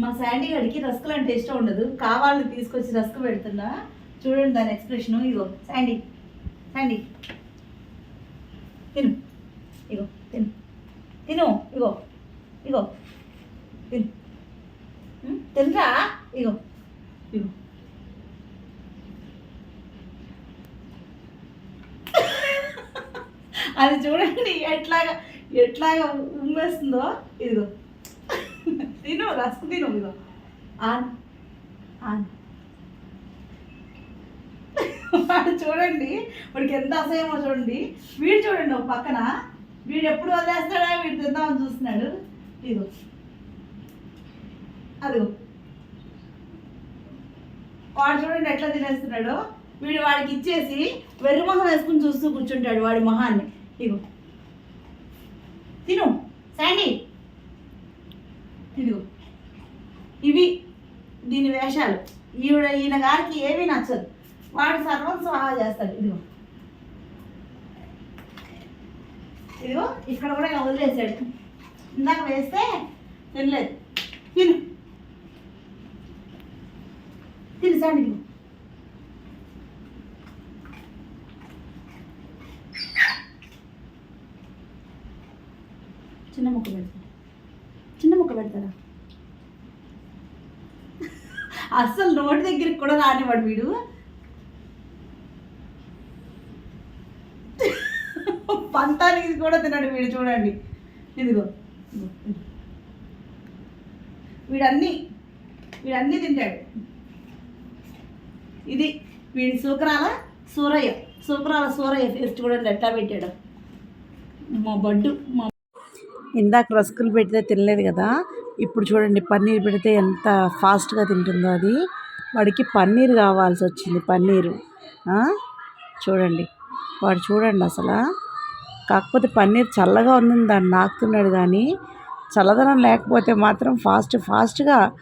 మా శాండీ గడికి రస్కులు అంటే ఇష్టం ఉండదు. కావాలని తీసుకొచ్చి రస్కు పెడుతున్నా. చూడండి దాని ఎక్స్ప్రెషన్ ఇగో శాండీ. శాండీ. తిను. ఇగో తిను. తిను. ఇగో ఇగో తిను. తినరా? ఇగో ఇగో అది చూడండి ఎట్లాగా ఎట్లాగా ఉమ్మేస్తుందో. ఇదిగో. తిను రస్కు తిను ఇదిగో ఆన్. ఆన్. వాడు చూడండి వాడికి ఎంత అసహ్యమో చూడండి. వీడు చూడండి ఒక పక్కన. వీడు ఎప్పుడు వదిలేస్తాడా వీడు తిందామని చూస్తున్నాడు. ఇదిగో. అదిగో. వాడు చూడండి ఎట్లా తినేస్తున్నాడు. వీడు వాడికి ఇచ్చేసి వెర్రి మొహం వేసుకుని చూస్తూ కూర్చుంటాడు వాడి మొహాన్ని. ఇగో తిను. శాండీ. ఇదిగో. ఇవి దీని వేషాలు. ఈవిడ ఈయన గారికి ఏమీ నచ్చదు. వాడు సర్వం స్వాహా చేస్తాడు. ఇదిగో. ఇదిగో ఇక్కడ కూడా ఇలా వదిలేసాడు ఇందాక వేస్తే తినలేదు. తిను. తినసండి ఇదిగో. చిన్న ముక్క పెడతాను. చిన్న ముక్క పెడతారా? అస్సలు నోటి దగ్గరికి కూడా రానివాడు వీడు. పంతానికి కూడా తినడు వీడు చూడండి. ఇదిగో వీడన్నీ వీడన్నీ తింటాడు. ఇది వీడి సూకరాల సూరయ్య. సూకరాల సూరయ్య ఫెస్ట్ కూడా ఎట్లా పెట్టాడు. మా బడ్డు మా ఇందాక రస్కులు పెడితే తినలేదు కదా ఇప్పుడు చూడండి పన్నీర్ పెడితే ఎంత ఫాస్ట్గా తింటుందో అది. వాడికి పన్నీర్ కావాల్సి వచ్చింది పన్నీరు. చూడండి. వాడు చూడండి అసలు. కాకపోతే పన్నీర్ చల్లగా ఉందని దాన్ని నాకుతున్నాడు కానీ చల్లదనం లేకపోతే మాత్రం ఫాస్ట్ ఫాస్ట్గా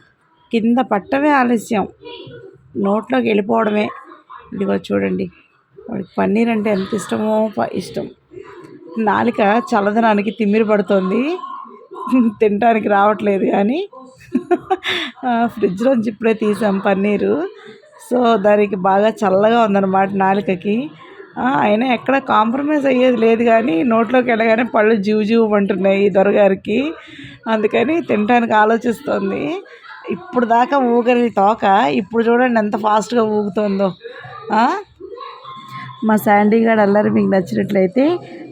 కింద పట్టమే ఆలస్యం. నోట్లోకి వెళ్ళిపోవడమే. ఇదిగో చూడండి. వాడికి పన్నీర్ అంటే ఎంత ఇష్టమో ఇష్టం. నాలిక చల్లదనానికి తిమ్మిరి పడుతోంది. తినడానికి రావట్లేదు కానీ ఫ్రిడ్జ్ ఫ్రిడ్జ్లోంచి ఇప్పుడే తీసాం పన్నీరు. సో దానికి బాగా చల్లగా ఉందన్నమాట నాలికకి. అయినా ఎక్కడ కాంప్రమైజ్ అయ్యేది లేదు కానీ నోట్లోకి వెళ్ళగానే పళ్ళు జీవు జీవు అంటున్నాయి ఈ దొరగారికి. అందుకని తినడానికి ఆలోచిస్తోంది. ఇప్పుడు దాకా ఊగని తోక ఇప్పుడు చూడండి ఎంత ఫాస్ట్గా ఊగుతుందో. మా శాండీ గారు అల్లరి మీకు నచ్చినట్లయితే